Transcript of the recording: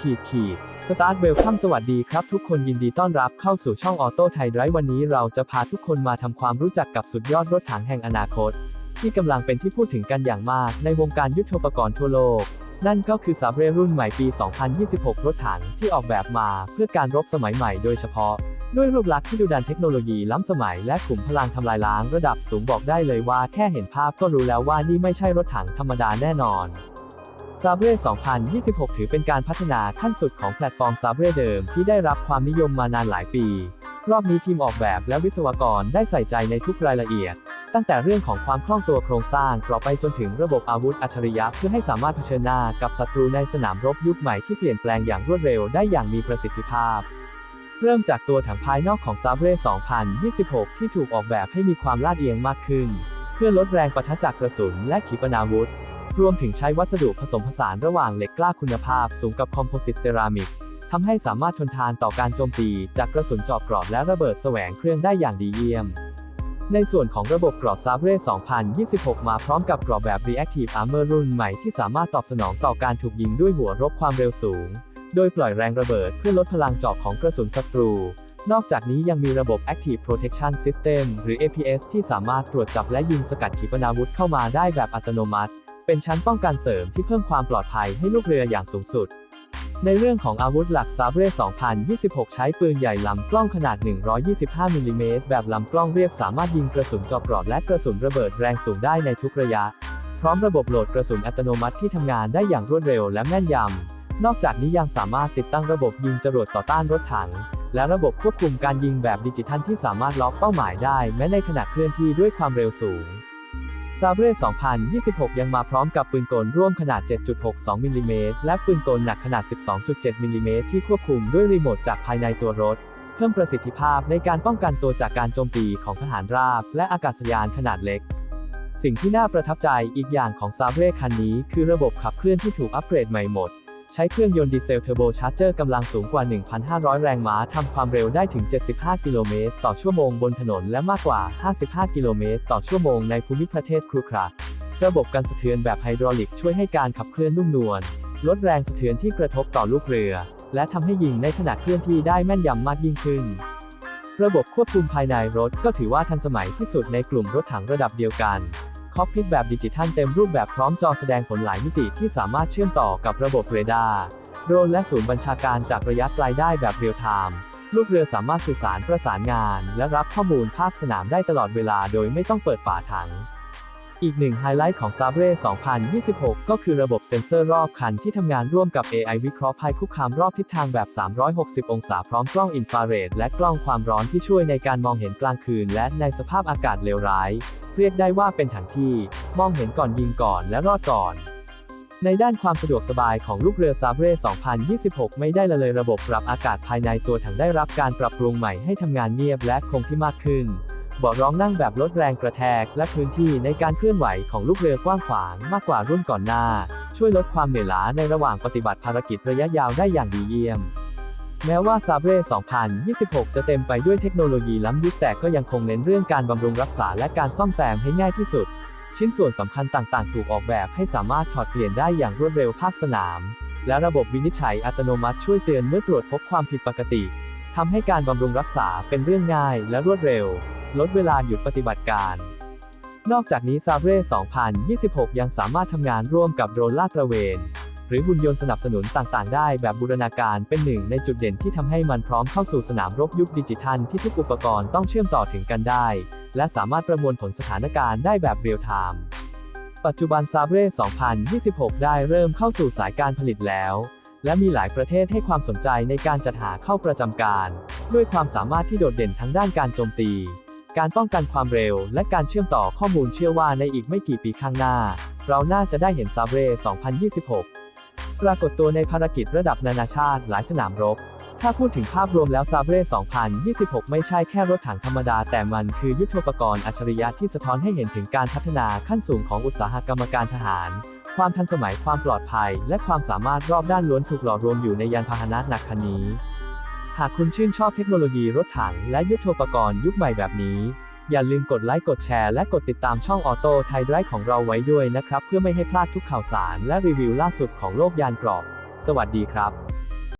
ขีดขีดสตาร์ทเวลคัมสวัสดีครับทุกคนยินดีต้อนรับเข้าสู่ช่องออโต้ไทยไดร์วันนี้เราจะพาทุกคนมาทำความรู้จักกับสุดยอดรถถังแห่งอนาคต ที่กำลังเป็นที่พูดถึงกันอย่างมากในวงการยุทโธปกรณ์ทั่วโลก นั่นก็คือซาเบรรุ่นใหม่ปี 2026 รถถังที่ออกแบบมาเพื่อการรบสมัยใหม่โดยเฉพาะ ด้วยรูปลักษณ์ที่ดูดันเทคโนโลยีล้ำสมัยและขุมพลังทำลายล้างระดับสูงบอกได้เลยว่าแค่เห็นภาพก็รู้แล้วว่านี่ไม่ใช่รถถังธรรมดาแน่นอน ซาเบร2026 ถือเป็นการพัฒนาขั้นสุดของแพลตฟอร์มซาเบรเดิมที่ได้รับความนิยมมานานหลายปี รอบนี้ทีมออกแบบและวิศวกรได้ใส่ใจในทุกรายละเอียด ตั้งแต่เรื่องของความคล่องตัวโครงสร้างกรอบไปจนถึงระบบอาวุธอัจฉริยะเพื่อให้สามารถเผชิญหน้ากับศัตรูในสนามรบยุคใหม่ที่เปลี่ยนแปลงอย่างรวดเร็วได้อย่างมีประสิทธิภาพเริ่มจากตัวถังภายนอกของซาเบร2026 ที่ถูกออกแบบให้มีความลาดเอียงมากขึ้น เพื่อลดแรงปะทะจากกระสุนและขีปนาวุธ รวมถึงใช้วัสดุผสมผสานระหว่างเหล็กกล้าคุณภาพสูงกับคอมโพสิตเซรามิกทำให้สามารถทนทานต่อการโจมตี จากกระสุนจาะกรอบและระเบิดแสวงเครื่องได้อย่างดีเยี่ยม ในส่วนของระบบกรอบซาเบร2026 มาพร้อมกับกรอบแบบ Reactive Armor รุ่นใหม่ที่สามารถตอบสนองต่อการถูกยิงด้วยหัวรบความเร็วสูง โดยปล่อยแรงระเบิดเพื่อลดพลังจาะของกระสุนศัตรู นอกจากนี้ยังมีระบบ Active Protection System หรือ APS ที่สามารถตรวจจับและยิงสกัดขีปนาวุธเข้ามาได้แบบอัตโนมัติ เป็นชั้นป้องกันเสริมที่เพิ่มความปลอดภัยให้ลูกเรืออย่างสูงสุด ในเรื่องของอาวุธหลักซาเบร2026 ใช้ปืนใหญ่ลำกล้องขนาด 125มิลลิเมตรแบบลำกล้องเรียบสามารถยิงกระสุนเจอกรอบและกระสุนระเบิดแรงสูงได้ในทุกระยะ พร้อมระบบโหลดกระสุนอัตโนมัติที่ทำงานได้อย่างรวดเร็วและแม่นยำ นอกจากนี้ยังสามารถติดตั้งระบบยิงจรวดต่อต้านรถถังและระบบควบคุมการยิงแบบดิจิทัลที่สามารถล็อกเป้าหมายได้แม้ในขณะเคลื่อนที่ด้วยความเร็วสูง ซาเบร2026 ยังมาพร้อมกับปืนกลร่วมขนาด 7.62 มิลลิเมตร และปืนกลหนักขนาด 12.7 มิลลิเมตร ที่ควบคุมด้วยรีโมทจากภายในตัวรถ เพิ่มประสิทธิภาพในการป้องกันตัวจากการโจมตีของทหารราบ และอากาศยานขนาดเล็ก สิ่งที่น่าประทับใจอีกอย่างของซาเบรคันนี้ คือระบบขับเคลื่อนที่ถูกอัปเกรดใหม่หมด ช้เครื่องยนต์ดีเซลเทอร์โบชาร์เจอร์กำลังสูงกว่า 1,500 แรงม้าทำความเร็วได้ถึง 75 กิโลเมตร ต่อชั่วโมงบนถนนและมากกว่า 55 กิโลเมตร ต่อชั่วโมงในภูมิประเทศครุขระระบบการสะเทือนแบบไฮดรอลิกช่วยให้การขับเคลื่อนนุ่มนวล ลดแรงสะเทือนที่กระทบต่อลูกเรือ และทำให้ยิงในขณะเคลื่อนที่ได้แม่นยำมากยิ่งขึ้น ระบบควบคุมภายในรถก็ถือว่าทันสมัยที่สุดในกลุ่มรถถังระดับเดียวกัน คอกพิทแบบดิจิทัลเต็มรูปแบบพร้อมจอแสดงผลหลายมิติที่สามารถเชื่อมต่อกับระบบเรดาร์โดรนและศูนย์บัญชาการจากระยะไกลได้แบบเรียลไทม์ลูกเรือสามารถสื่อสารประสานงาน และรับข้อมูลภาคสนามได้ตลอดเวลาโดยไม่ต้องเปิดฝาถัง อีกหนึ่งไฮไลท์ของ s a b r e 2026 ก็คือระบบเซ็นเซอร์รอบคันที่ทำงานร่วมกับ AI วิเคราะห์ภัยคุกคามรอบทิศทางแบบ 360 องศาพร้อมกล้องอินฟราเรดและกล้องความร้อนที่ช่วยในการมองเห็นกลางคืน และในสภาพอากาศเลวร้าย เรียกได้ว่าเป็นถังที่มองเห็นก่อนยิงก่อนและรอดก่อนในด้านความสะดวกสบายของลูกเรือซาเบร2026 ไม่ได้ละเลยระบบปรับอากาศภายในตัวถังได้รับการปรับปรุงใหม่ให้ทำงานเงียบและคงที่มากขึ้น เบาะรองนั่งแบบลดแรงกระแทก และพื้นที่ในการเคลื่อนไหวของลูกเรือกว้างขวางมากกว่ารุ่นก่อนหน้า ช่วยลดความเหนื่อยล้าในระหว่างปฏิบัติภารกิจระยะยาวได้อย่างดีเยี่ยม แม้ว่าซาเบร2026 จะเต็มไปด้วยเทคโนโลยีล้ำยุคแต่ก็ยังคงเน้นเรื่องการบำรุงรักษาและการซ่อมแซมให้ง่ายที่สุด ชิ้นส่วนสำคัญต่างๆ ถูกออกแบบให้สามารถถอดเปลี่ยนได้อย่างรวดเร็วภาคสนาม และระบบวินิจฉัยอัตโนมัติช่วยเตือนเมื่อตรวจพบความผิดปกติ ทำให้การบำรุงรักษาเป็นเรื่องง่ายและรวดเร็ว ลดเวลาหยุดปฏิบัติการ นอกจากนี้ซาเบร2026 ยังสามารถทำงานร่วมกับโดรนลาดตระเวน หรือหุ่นยนต์สนับสนุนต่างๆ ได้แบบบูรณาการเป็นหนึ่งในจุดเด่นที่ทำให้มันพร้อมเข้าสู่สนามรบยุคดิจิทัลที่ทุกอุปกรณ์ต้องเชื่อมต่อถึงกันได้ และสามารถประมวลผลสถานการณ์ได้แบบเรียลไทม์ปัจจุบันซาเบร2026 ได้เริ่มเข้าสู่สายการผลิตแล้ว และมีหลายประเทศให้ความสนใจในการจัดหาเข้าประจำการ ด้วยความสามารถที่โดดเด่นทั้งด้านการโจมตี การป้องกันความเร็ว และการเชื่อมต่อข้อมูลเชื่อว่าในอีกไม่กี่ปีข้างหน้า เราน่าจะได้เห็นซาเบร2026 ปรากฏตัวในภารกิจระดับนานาชาติหลายสนามรบ ถ้าพูดถึงภาพรวมแล้วซาเบร2026 ไม่ใช่แค่รถถังธรรมดาแต่มันคือยุทโธปกรณ์อัจฉริยะที่สะท้อนให้เห็นถึงการพัฒนาขั้นสูงของอุตสาหกรรมการทหาร ความทันสมัย ความปลอดภัย และความสามารถรอบด้านล้วนถูกหล่อรวมอยู่ในยานพาหนะหนักคันนี้ หากคุณชื่นชอบเทคโนโลยีรถถังและยุทโธปกรณ์ยุคใหม่แบบนี้ อย่าลืมกดไลค์ กดแชร์ และกดติดตามช่องออโต้ไทยไร้ของเราไว้ด้วยนะครับ เพื่อไม่ให้พลาดทุกข่าวสารและรีวิวล่าสุดของโลกยานเกรอบ สวัสดีครับ